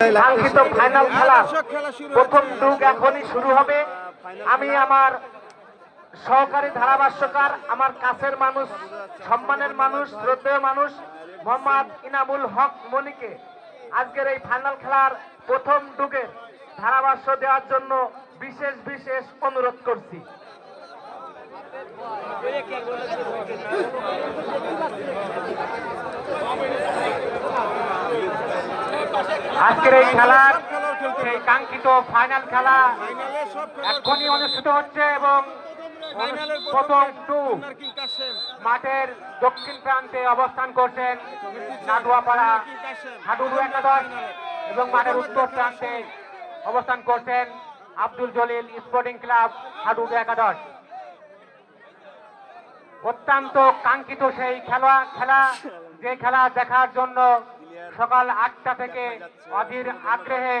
কাঙ্ক্ষিত ফাইনাল খেলা, প্রথম হচ্ছে। এখনই শুরু হবে আমি আমার সহকারী ধারাভাষ্যকার, আমার কাছের মানুষ, সম্মানের মানুষ, শ্রদ্ধেয় মানুষ, মোহাম্মদ ইনামুল হক মনিকে আজকের এই ফাইনাল খেলার প্রথম ডুগে ধারাভাষ্য দেওয়ার জন্য বিশেষ বিশেষ অনুরোধ করছি আজকের এই খেলার সেই কাঙ্ক্ষিত ফাইনাল খেলা এখনই অনুষ্ঠিত হচ্ছে এবং প্রথম টু মাঠের দক্ষিণ প্রান্তে অবস্থান করছেন নাটুয়াপাড়া হাডুডু একাদশ এবং মাঠের উত্তর প্রান্তে অবস্থান করছেন আব্দুল জলিল স্পোর্টিং ক্লাব হাডুডু একাদশ। অত্যন্ত কাঙ্ক্ষিত সেই খেলা খেলা, যে খেলা দেখার জন্য সকাল আটটা থেকে অধীর আগ্রহে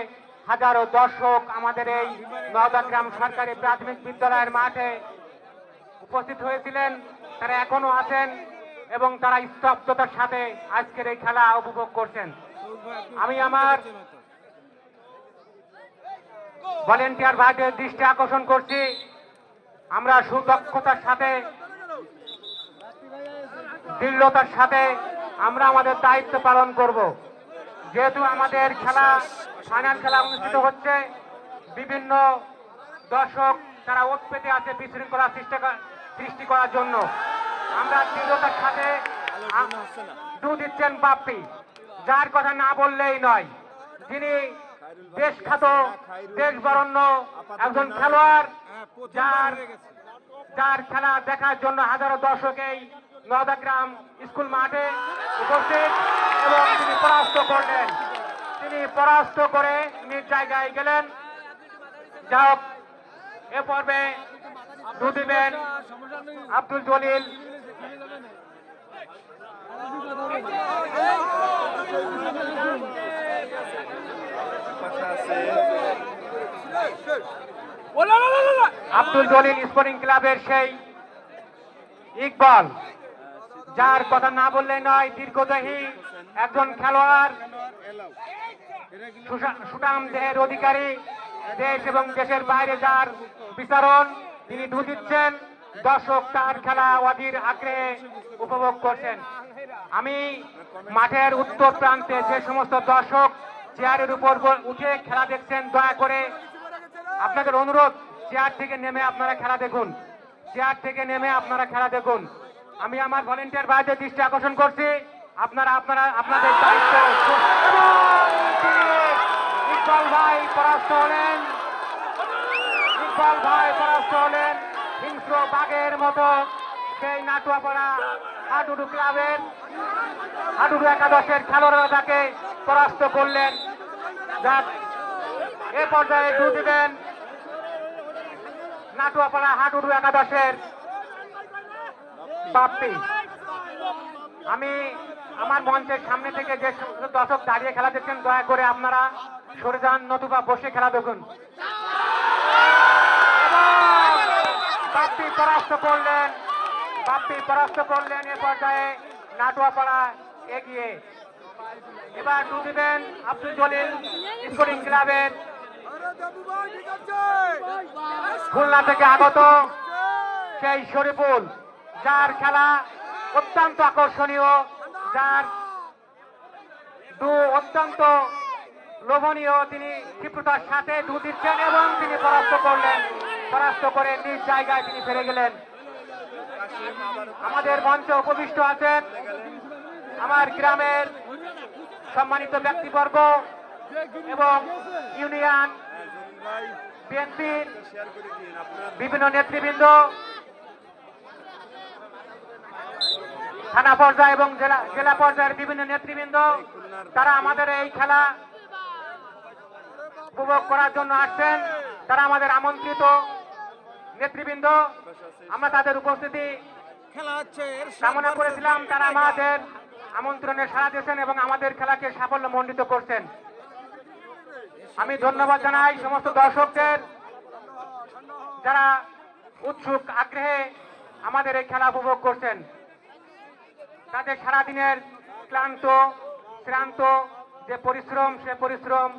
হাজারো দর্শক আমাদের এই নওদাগ্রাম সরকারি প্রাথমিক বিদ্যালয়ের মাঠে উপস্থিত হয়েছিলেন। তারা এখনও আছেন এবং তারা স্তব্ধতার সাথে আজকের এই খেলা উপভোগ করছেন। আমি আমার ভলেন্টিয়ার ভাইদের দৃষ্টি আকর্ষণ করছি। আমরা সুদক্ষতার সাথে, দৃঢ়তার সাথে আমরা আমাদের দায়িত্ব পালন করব। যেহেতু আমাদের খেলা ফাইনাল খেলা অনুষ্ঠিত হচ্ছে, বিভিন্ন দর্শক তারা ওত পেতে আছে বিশৃঙ্খলা সৃষ্টি করার জন্য। আমরা দৃঢ়তার সাথে দু দিচ্ছেন বাপ্পি। যার কথা না বললেই নয়, যিনি দেশ খ্যাত, দেশ বরণ্য একজন খেলোয়াড়, যার যার খেলা দেখার জন্য হাজারো দর্শক এই নদাগ্রাম স্কুল মাঠে উপস্থিত এবং তিনি পরাস্ত করলেন। তিনি পরাস্ত করে নিজ জায়গায় গেলেন। যা হোক, এ পর্বে দু দিবেন আব্দুল জলিল। আব্দুল জলিল স্পোর্টিং ক্লাবের সেই ইকবাল। যার কথা না বললে নয়, দীর্ঘদেহী একজন খেলোয়াড়। দেহের অধিকারী, দেশ এবং দেশের বাইরে যার বিচরণ তিনি দু দিচ্ছেন। দর্শক তার খেলা অধীর আগ্রহে উপভোগ করছেন। আমি মাঠের উত্তর প্রান্তে যে সমস্ত দর্শক চেয়ারের উপর উঠে খেলা দেখছেন, দয়া করে আপনাদের অনুরোধ, চেয়ার থেকে নেমে আপনারা খেলা দেখুন। চেয়ার থেকে নেমে আপনারা খেলা দেখুন। আমি আমার ভলেন্টিয়ার ভাইদের দৃষ্টি আকর্ষণ করছি। আপনারা আপনারা আপনাদের দায়িত্ব ইকবাল ভাই পরাস্ত হলেন। ইকবাল ভাই পরাস্ত হলেন। হিংস্র বাঘের মতো সেই নাটুয়াপাড়া হাডুডু ক্লাবের হাডুডু একাদশের খেলোয়াড়রা তাকে পরাস্ত করলেন। যাক এ পর্যায়ে দু দিবেন নাটুয়াপাড়া হাডুডু একাদশের বাপ্পি আমি আমার মঞ্চের সামনে থেকে যে সমস্ত দর্শক দাঁড়িয়ে খেলা দেখছেন, দয়া করে আপনারা সরে যান, নতুবা বসে খেলা দেখুন। বাপ্পি পরাস্ত করলেন বাপ্পি পরাস্ত করলেন এ পর্যায়ে নাটুয়াপাড়া এগিয়ে। এবার দু দিবেন আব্দুল জলিল স্পোর্টিং ক্লাবের। খুলনা থেকে আগত সেই শরীফুল। যার খেলা অত্যন্ত আকর্ষণীয়, যার দু অত্যন্ত লোভনীয়, তিনি ক্ষিপ্রতার সাথে দু দিচ্ছেন এবং তিনি পরাস্ত করলেন। পরাস্ত করে নিজ জায়গায় তিনি ফিরে গেলেন। আমাদের মঞ্চে উপবিষ্ট আছেন আমার গ্রামের সম্মানিত ব্যক্তিবর্গ এবং ইউনিয়ন বিএনপির বিভিন্ন নেতৃবৃন্দ থানা পর্যায়ে এবং জেলা জেলা পর্যায়ের বিভিন্ন নেতৃবৃন্দ তারা আমাদের এই খেলা উপভোগ করার জন্য আসছেন। তারা আমাদের আমন্ত্রিত নেতৃবৃন্দ আমরা তাদের উপস্থিতি কামনা করেছিলাম তারা আমাদের আমন্ত্রণে সাড়া দিয়েছেন এবং আমাদের খেলাকে সাফল্য মণ্ডিত করছেন। আমি ধন্যবাদ জানাই সমস্ত দর্শকদের যারা উৎসুক আগ্রহে আমাদের এই খেলা উপভোগ করছেন। তাদের সারাদিনের ক্লান্ত, শ্রান্ত যে পরিশ্রম, সে পরিশ্রম।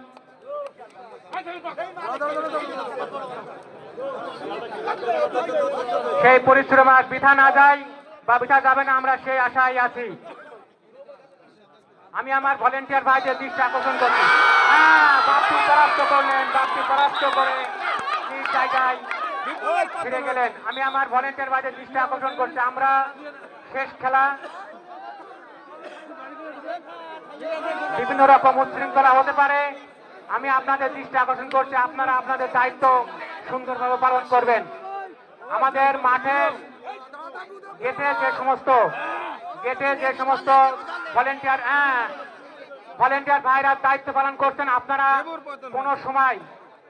সেই পরিশ্রম আর বিধা না যায় বা বৃথা যাবে না, আমরা সেই আশায় আছি। আমি আমার ভলেন্টিয়ার ভাইদের দৃষ্টি আকর্ষণ করছি। হ্যাঁ বাপটি পরাস্ত করলেন বাপটি পরাস্ত করে জায়গায় ফিরে গেলেন। আমি আমার ভলেন্টিয়ার ভাইদের দৃষ্টি আকর্ষণ করছি। আমরা শেষ খেলা বিভিন্ন রকম উচ্ছৃঙ্খলা হতে পারে। আমি আপনাদের দৃষ্টি আকর্ষণ করছি, আপনারা আপনাদের দায়িত্ব সুন্দরভাবে পালন করবেন। আমাদের মাঠে গেটে যে সমস্ত, গেটে যে সমস্ত ভলেন্টিয়ার হ্যাঁ ভলেন্টিয়ার ভাইরা দায়িত্ব পালন করছেন, আপনারা কোনো সময়,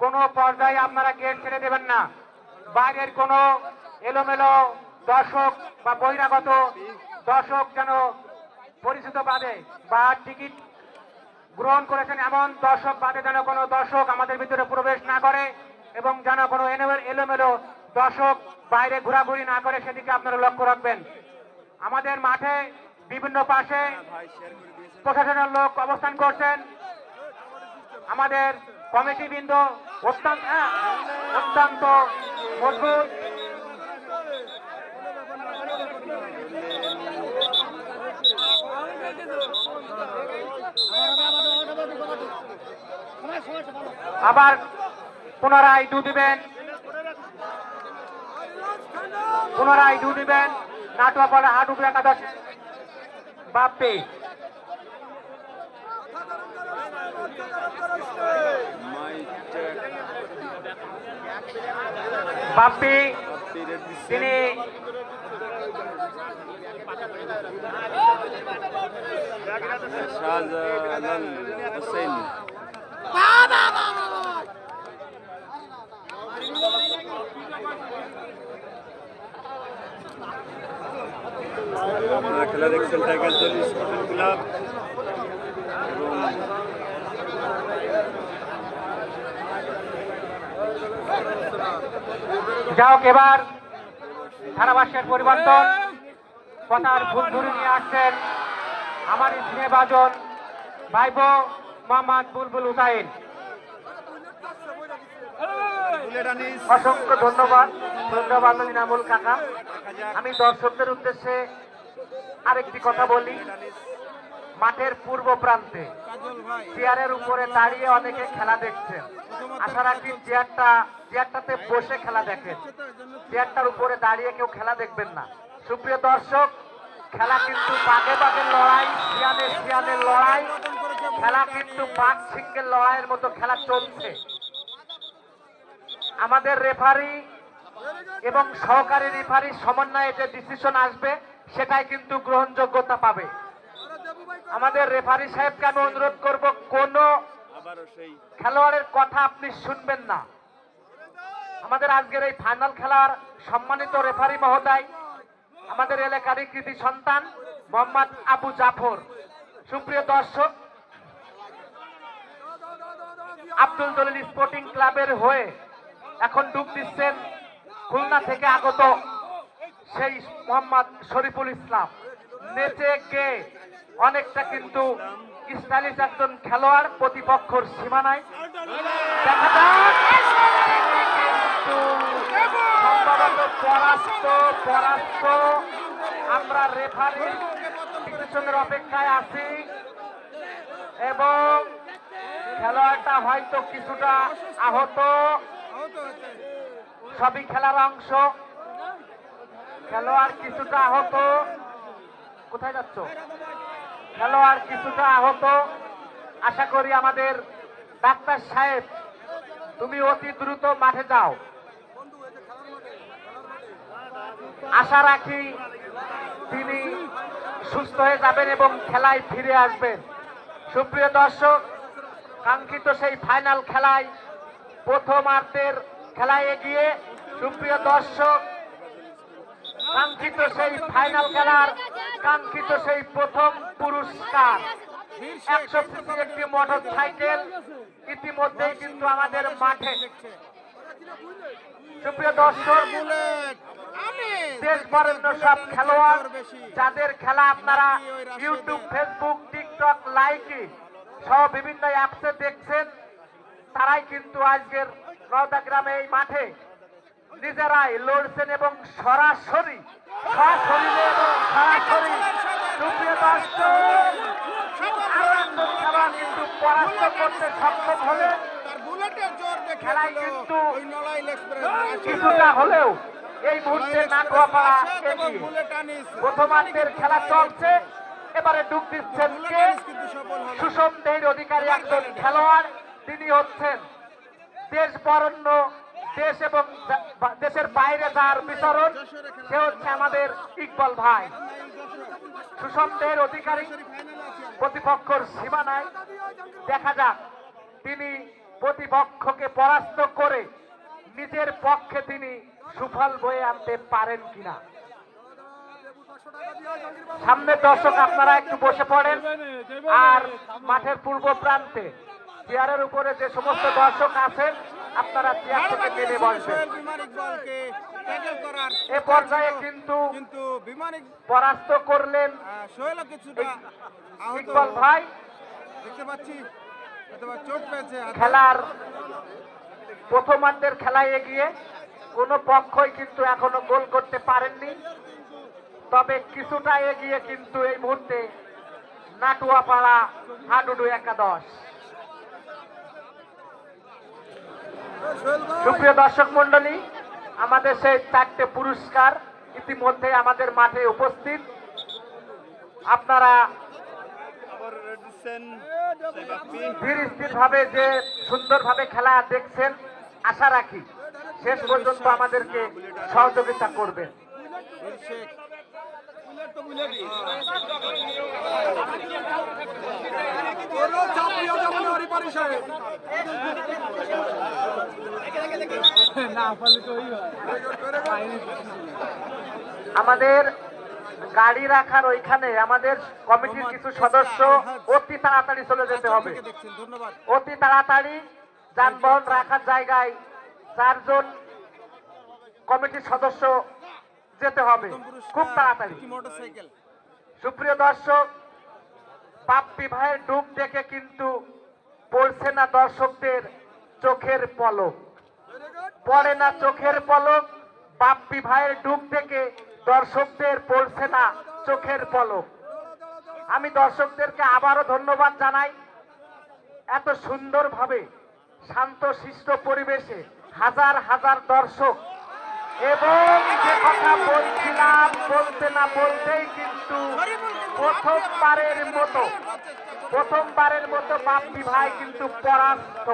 কোনো পর্যায়ে আপনারা গেট ছেড়ে দেবেন না। বাইরের কোনো এলোমেলো দর্শক বা বহিরাগত দর্শক যেন পরিচিত বাদে বা টিকিট গ্রহণ করেছেন এমন দর্শক বাদে যেন কোনো দর্শক আমাদের ভিতরে প্রবেশ না করে এবং যেন কোনো এলোমে- এলোমেলো দর্শক বাইরে ঘোরাঘুরি না করে সেদিকে আপনারা লক্ষ্য রাখবেন। আমাদের মাঠে বিভিন্ন পাশে প্রশাসনের লোক অবস্থান করছেন। আমাদের কমিটি বৃন্দ অত্যন্ত হ্যাঁ, অত্যন্ত মজবুত। আবার পুনরায় ডু দিবেন। পুনরায় ডু দিবেন। নাটুয়া পড়া হাট একাদশ। বাপ্পি। বাপ্পি তিনি খেলা দেখছেন টাইগার জল স্পোর্টিং ক্লাব যাও এবার ধারাভাষ্যের পরিবর্তন। কথার ভুল ধরে নিয়ে আসছেন আমার স্নেহভাজন ভাইবো মোহাম্মদ বুলবুল হুসাইন। অসংখ্য ধন্যবাদ। ধন্যবাদ, ইনামুল কাকা। আমি দর্শকদের উদ্দেশ্যে আরেকটি কথা বলি। মাঠের পূর্ব প্রান্তে চেয়ারের উপরে দাঁড়িয়ে অনেকে খেলা দেখছেন। আশা রাখি চেয়ারটা, চেয়ারটাতে বসে খেলা দেখেন। চেয়ারটার উপরে দাঁড়িয়ে কেউ খেলা দেখবেন না। সুপ্রিয় দর্শক খেলা কিন্তু বাঘে বাঘের লড়াই শিয়ালে শিয়ালের লড়াই। খেলা কিন্তু বাঘ সিংহের লড়াইয়ের মতো খেলা চলছে। আমাদের রেফারি এবং সহকারী রেফারির সমন্বয়ে যে ডিসিশন আসবে সেটাই কিন্তু গ্রহণযোগ্যতা পাবে। আমাদের রেফারি সাহেবকে আমি অনুরোধ করব কোনো খেলোয়াড়ের কথা আপনি শুনবেন না। আমাদের আজকের এই ফাইনাল খেলার সম্মানিত রেফারি মহোদয় আমাদের এলাকারই কৃতি সন্তান মোহাম্মদ আবু জাফর। সুপ্রিয় দর্শক, আব্দুল দলিল স্পোর্টিং ক্লাবের হয়ে এখন ডুব দিচ্ছেন খুলনা থেকে আগত সেই মোহাম্মদ শরীফুল ইসলাম। নেচে গে অনেকটা কিন্তু স্টাইলিশ একজন খেলোয়াড়, প্রতিপক্ষর সীমানায় পরাস্ত পরাস্ত। আমরা রেফারি ডিসিশনের অপেক্ষায় আছি। এবং খেলোয়াড়টা হয়তো কিছুটা আহত। সবই খেলার অংশ। খেলোয়াড় কিছুটা আহত। কোথায় যাচ্ছ? খেলোয়াড় কিছুটা আহত। আশা করি আমাদের ডাক্তার সাহেব, তুমি অতি দ্রুত মাঠে যাও। আশা রাখি তিনি সুস্থ হয়ে যাবেন এবং খেলায় ফিরে আসবেন। সুপ্রিয় দর্শক, কাঙ্ক্ষিত সেই ফাইনাল খেলায় প্রথমার্ধের খেলায় এগিয়ে সুপ্রিয় দর্শক, কাঙ্ক্ষিত সেই ফাইনাল খেলার কাঙ্ক্ষিত সেই প্রথম পুরস্কার। একশো একটি মোটর সাইকেল ইতিমধ্যেই কিন্তু আমাদের মাঠে। সুপ্রিয় দর্শক দেশ বরেণ্য সব খেলোয়াড় যাদের খেলা আপনারা ইউটিউব ফেসবুক টিকটক লাইকে সহ বিভিন্ন অ্যাপসে দেখছেন তারাই কিন্তু আজকের নওদা গ্রামে এই মাঠে নিজেরাই লড়ছেন এবং সরাসরি সরাসরি এবং সরাসরি সুপ্রিয় দর্শক আনন্দ খেলা কিন্তু পরাস্ত করতে সক্ষম হলে তার বুলেটের জোর দেখে খেলায় কিন্তু কিছুটা হলেও এই মুহূর্তে না বুলেট আনিস। প্রথমার্ধের খেলা চলছে। এবারে ডুব দিচ্ছেন কে? সুষম দেহের অধিকারী একজন খেলোয়াড় তিনি হচ্ছেন দেশ বরণ্য দেশ এবং দেশের বাইরে যার বিচরণ সে হচ্ছে আমাদের ইকবল ভাই। সুষম দেহের অধিকারী প্রতিপক্ষর সীমানায় দেখা যাক তিনি প্রতিপক্ষকে পরাস্ত করে নিজের পক্ষে তিনি সুফল বয়ে আনতে পারেন কিনা। সামনে দর্শক আপনারা একটু বসে পড়েন। আর মাঠের পূর্ব প্রান্তে চেয়ারের উপরে যে সমস্ত দর্শক আছেন আপনারা চেয়ার থেকে নেমে বসবেন। এ পর্যায়ে কিন্তু কিন্তু পরাস্ত করলেন ইকবাল ভাই। দেখতে পাচ্ছি হাতে। খেলার প্রথমার্ধের খেলায় এগিয়ে কোনো পক্ষই কিন্তু এখনও গোল করতে পারেননি। তবে কিছুটা এগিয়ে কিন্তু এই মুহূর্তে নাটুয়াপাড়া হাডুডু একাদশ। সুপ্রিয় দর্শক মন্ডলী আমাদের সেই চারটে পুরস্কার ইতিমধ্যে আমাদের মাঠে উপস্থিত। আপনারা স্থির ভাবে যে সুন্দরভাবে খেলা দেখছেন আশা রাখি শেষ পর্যন্ত আমাদেরকে সহযোগিতা করবেন। আমাদের গাড়ি রাখার ওইখানে আমাদের কমিটির কিছু সদস্য অতি তাড়াতাড়ি চলে যেতে হবে। দেখছেন ধন্যবাদ। অতি তাড়াতাড়ি যানবাহন রাখার জায়গায় চারজন কমিটির সদস্য যেতে হবে। খুব তাড়াতাড়ি। সুপ্রিয় দর্শক পাপ্পি ভাইয়ের ডুব দেখে কিন্তু পড়ছে না দর্শকদের চোখের পলক। পড়ে না চোখের পলক বাপ্পি ভাইয়ের ডুব দেখে দর্শকদের পড়ছে না, চোখের পলক। আমি দর্শকদেরকে আবারও ধন্যবাদ জানাই। এত সুন্দরভাবে শান্ত, শিষ্ট পরিবেশে হাজার হাজার দর্শক এবং যে কথা বলছিলাম, বলতে না বলতেই কিন্তু প্রথমবারের মতো প্রথমবারের মতো বাপ্পি ভাই কিন্তু পরাস্ত।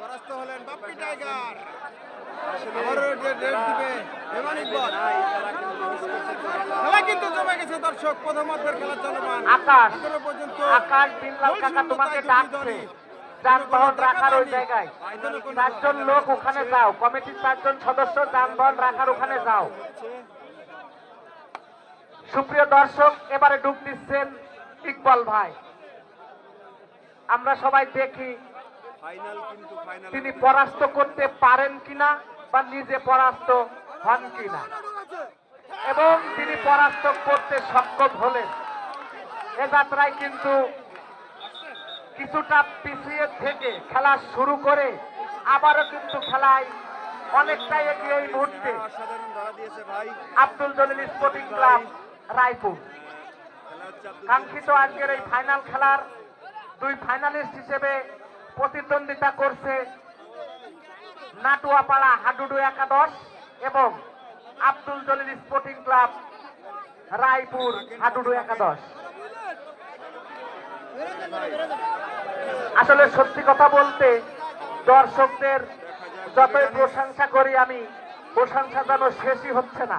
পরাস্ত হলেন বাপ্পি টাইগার। খেলা কিন্তু জমে গেছে দর্শক। প্রথমার্ধের খেলা চলমান। আকাশ এখনও পর্যন্ত আকাশ কাকা তোমাকে ডাকছে। যানবাহন রাখার ওই জায়গায়। চারজন লোক ওখানে যাও। কমিটির চারজন সদস্য যানবাহন রাখার ওখানে যাও। সুপ্রিয় দর্শক এবারে ডুব দিচ্ছেন ইকবাল ভাই। আমরা সবাই দেখি তিনি পরাস্ত করতে পারেন কিনা বা নিজে পরাস্ত হন কিনা। এবং তিনি পরাস্ত করতে সক্ষম হলেন। এ যাত্রায় কিন্তু কিছুটা পিছিয়ে থেকে খেলা শুরু করে আবারও কিন্তু খেলায় অনেকটাই এগিয়ে এই মুহূর্তে। Abdul Jalil sporting club Raipur. কাঙ্ক্ষিত আজকের এই ফাইনাল খেলার দুই ফাইনালিস্ট হিসেবে প্রতিদ্বন্দ্বিতা করছে নাটুয়াপাড়া হাডুডু একাদশ এবং আব্দুল জলিল স্পোর্টিং ক্লাব রায়পুর হাডুডু একাদশ। আসলে সত্যি কথা বলতে দর্শকদের যতই প্রশংসা করি আমি, প্রশংসা যেন শেষই হচ্ছে না।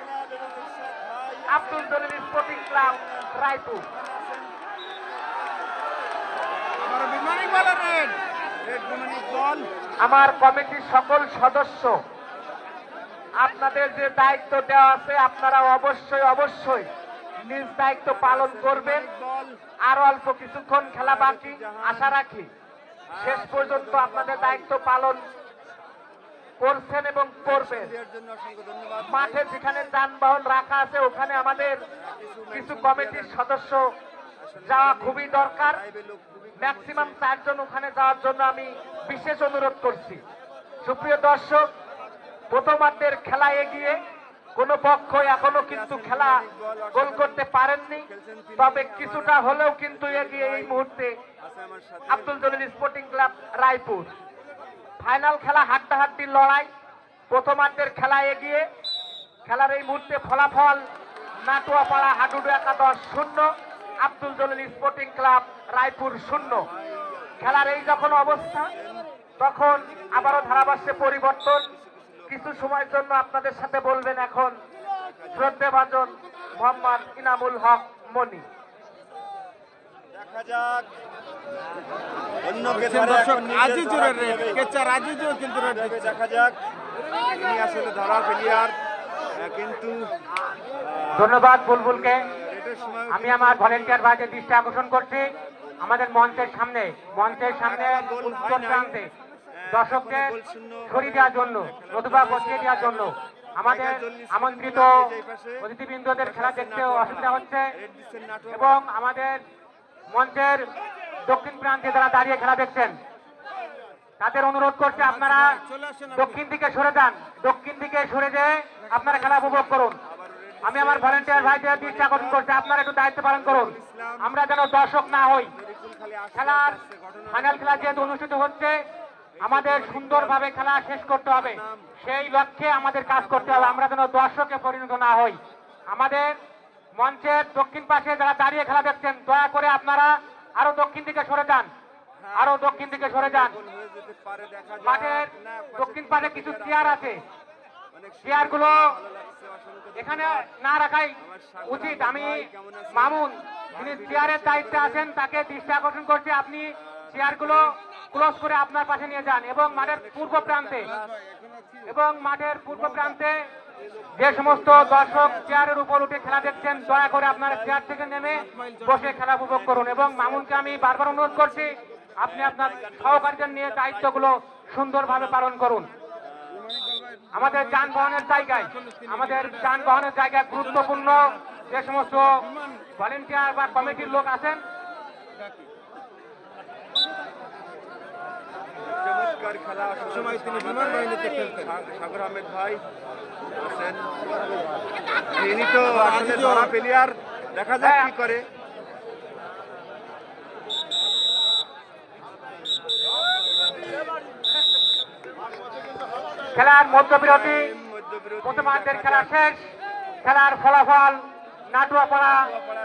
আব্দুল দলিল স্পোর্টিং ক্লাব রায়পুর। আমার কমিটির সকল সদস্য আপনাদের যে দায়িত্ব দেওয়া আছে আপনারা অবশ্যই অবশ্যই নিজ দায়িত্ব পালন করবেন। আরও অল্প কিছুক্ষণ খেলা বাকি আশা রাখি শেষ পর্যন্ত আপনাদের দায়িত্ব পালন করছেন এবং করবেন। মাঠে যেখানে যানবাহন রাখা আছে ওখানে আমাদের কিছু কমিটির সদস্য যাওয়া খুবই দরকার। ম্যাক্সিমাম চারজন ওখানে যাওয়ার জন্য আমি বিশেষ অনুরোধ করছি। সুপ্রিয় দর্শক প্রথমার্ধের খেলা এগিয়ে কোনো পক্ষ এখনও কিন্তু খেলা গোল করতে পারেননি। তবে কিছুটা হলেও কিন্তু এগিয়ে এই মুহূর্তে Abdul Jalil sporting club Raipur. Final খেলা হাড্ডাহাড্ডির লড়াই। প্রথমার্ধের খেলা এগিয়ে। খেলার এই মুহূর্তে ফলাফল নাটুয়াপাড়া হাডুডু একাদশ শূন্য, আব্দুল জলিল স্পোর্টিং ক্লাব রায়পুর শূন্য। খেলার এই যখন অবস্থা, তখন আবারও ধারাভাষ্যে পরিবর্তন। কিছু সময়ের জন্য আপনাদের সাথে বলবেন এখন শ্রদ্ধেভাজন মোহাম্মদ ইনামুল হক মনি। দেখা যাক। দর্শক আজিজুরের। কেচার আজিজুর কিন্তু দেখা যাক। তিনি আসলে ধরা প্লেয়ার কিন্তু ধন্যবাদ বুলবুলকে। আমি আমার ভলেন্টিয়ার ভাইদের দৃষ্টি আকর্ষণ করছি। আমাদের মঞ্চের সামনে মঞ্চের সামনে উত্তর প্রান্তে দর্শকদের সরিয়ে দেওয়ার জন্য নতুবা বসিয়ে দেওয়ার জন্য। আমাদের আমন্ত্রিত অতিথিবৃন্দদের খেলা দেখতে অসুবিধা হচ্ছে। এবং আমাদের মঞ্চের দক্ষিণ প্রান্তে যারা দাঁড়িয়ে খেলা দেখছেন তাদের অনুরোধ করছে আপনারা আপনি। দক্ষিণ দিকে সরে যান। দক্ষিণ দিকে সরে যেয়ে আপনারা খেলা উপভোগ করুন। আমি আমার ভলেন্টিয়ার ভাইদের দৃষ্টি আকর্ষণ করছি আপনারা একটু দায়িত্ব পালন করুন। আমরা যেন দর্শক না হই। খেলার ফাইনাল খেলা যেহেতু অনুষ্ঠিত হচ্ছে আমাদের সুন্দরভাবে খেলা শেষ করতে হবে। সেই লক্ষ্যে আমাদের কাজ করতে হবে। আমরা যেন দর্শকে পরিণত না হই। আমাদের মঞ্চের দক্ষিণ পাশে যারা দাঁড়িয়ে খেলা দেখছেন, দয়া করে আপনারা আরও দক্ষিণ দিকে সরে যান। আরও দক্ষিণ দিকে সরে যান। মাঠের দক্ষিণ পাশে কিছু চেয়ার আছে। লাগছে অসংখ্য এখানে না রাখাই উচিত। আমি মামুন, যিনি চেয়ারের দায়িত্বে আছেন, তাকে দৃষ্টি আকর্ষণ করছি। আপনি চেয়ারগুলো ক্লোজ করে আপনার পাশে নিয়ে যান এবং মাঠের পূর্ব প্রান্তে এবং মাঠের পূর্ব প্রান্তে যে সমস্ত দর্শক চেয়ারের উপর উঠে খেলা দেখছেন। দয়া করে আপনার চেয়ার থেকে নেমে বসে খেলা উপভোগ করুন এবং মামুনকে আমি বারবার অনুরোধ করছি, আপনি আপনার সহকারীদের নিয়ে দায়িত্বগুলো সুন্দরভাবে পালন করুন। আমাদের যানবাহনের জায়গায়, আমাদের যানবাহনের জায়গায় গুরুত্বপূর্ণ যে সমস্ত ভলেন্টিয়ার বা কমিটির লোক আছেন। চমৎকার খেলা। আসলে সময় তিনি বিমান বাহিনীতে খেলতেন। সাগর আহমেদ ভাই আছেন ইনি তো প্লেয়ার। দেখা যাক কি করে। খেলার মধ্যবিরতি। মধ্যবিরতি প্রথমার্ধের খেলা শেষ। খেলার ফলাফল নাটুয়াপাড়া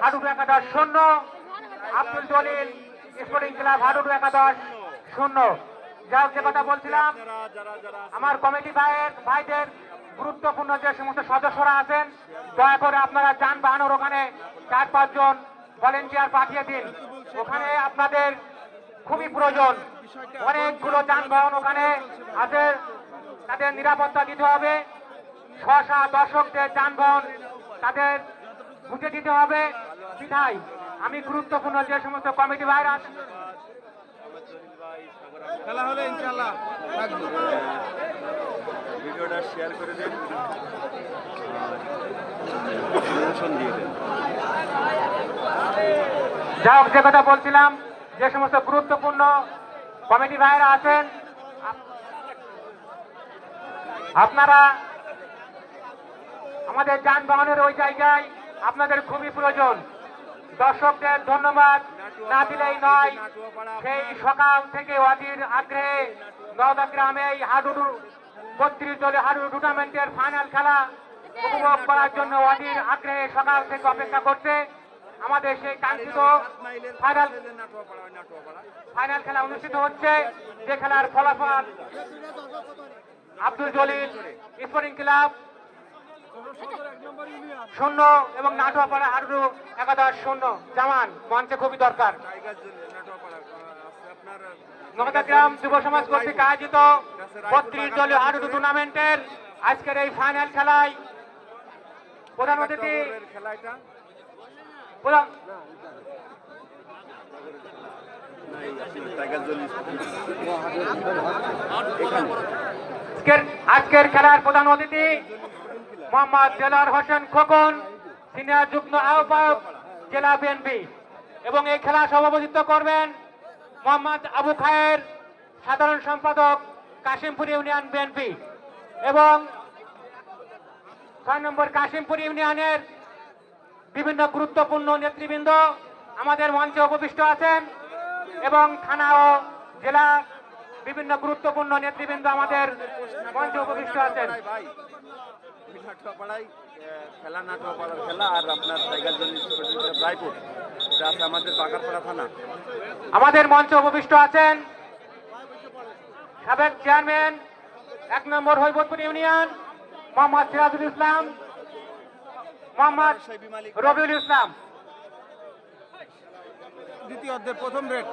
হাডুডু একাদশ শূন্য। আব্দুল জলিল স্পোর্টিং ক্লাব হাডুডু একাদশ শূন্য। যা হোক যে কথা বলছিলাম। আমার কমিটি ভাইয়ের ভাইদের গুরুত্বপূর্ণ যে সমস্ত সদস্যরা আছেন দয়া করে আপনারা যানবাহনের ওখানে চার পাঁচজন ভলেন্টিয়ার পাঠিয়ে দিন। ওখানে আপনাদের খুবই প্রয়োজন। অনেকগুলো যানবাহন ওখানে আছে। তাদের নিরাপত্তা দিতে হবে। ছশা দর্শকদের যানবাহন তাদের বুঝে দিতে হবে। বিধায় আমি গুরুত্বপূর্ণ যে সমস্ত কমিটি ভাইরা আছেন খেলা হলে ইনশাল্লাহ থাকব। ভিডিওটা শেয়ার করে দিন। মেনশন দিয়ে দেন যা হোক যে কথা বলছিলাম যে সমস্ত গুরুত্বপূর্ণ কমিটি ভাইরা আছেন আপনারা আমাদের যানবাহনের ওই জায়গায় আপনাদের খুবই প্রয়োজন। দর্শকদের ধন্যবাদ। না নয়। সেই সকাল থেকে আগ্রহে গ্রামে এই হাডুডু বত্রিশ দলীয় হাডুডু টুর্নামেন্টের ফাইনাল খেলা উপভোগ করার জন্য আগ্রহে সকাল থেকে অপেক্ষা করছে। আমাদের সেই কাঙ্ক্ষিত ফাইনাল ফাইনাল খেলা অনুষ্ঠিত হচ্ছে। যে খেলার ফলাফল আব্দুল জলিল স্পোর্টিং ক্লাব শূন্য এবং নাটোয়াপাড়া হাডুডু একাদশ শূন্য। জামান, মঞ্চে খুবই দরকার। নবদাগ্রাম যুব সমাজ কর্তৃক আয়োজিত বত্রিশ দলীয় হাডুডু টুর্নামেন্টের আজকের এই ফাইনাল খেলায় প্রধান অতিথি আজকের খেলার প্রধান অতিথি মোহাম্মদ জেলার হোসেন খোকন, সিনিয়র যুগ্ম আহ্বায়ক জেলা বিএনপি। এবং এই খেলা সভাপতিত্ব করবেন মোহাম্মদ আবু খায়ের, সাধারণ সম্পাদক কাশিমপুর ইউনিয়ন বিএনপি। এবং ছয় নম্বর কাশিমপুর ইউনিয়নের বিভিন্ন গুরুত্বপূর্ণ নেতৃবৃন্দ আমাদের মঞ্চে উপবিষ্ট আছেন এবং থানা ও জেলা বিভিন্ন গুরুত্বপূর্ণ নেতৃবৃন্দ আমাদের মঞ্চে উপবিষ্ট আছেন। ভাই ওই নাটোয়াপাড়ায় আহ, খেলা নাটোয়াপাড়ার খেলা আর আপনার টাইগার জন্য রায়পুর। এটা আছে আমাদের বাগারপাড়া থানা। আমাদের মঞ্চে উপবিষ্ট আছেন সাবেক চেয়ারম্যান এক নম্বর হৈবতপুর ইউনিয়ন মোহাম্মদ সিরাজুল ইসলাম মোহাম্মদ রবিউল ইসলাম। দ্বিতীয় প্রথম মোহাম্মদ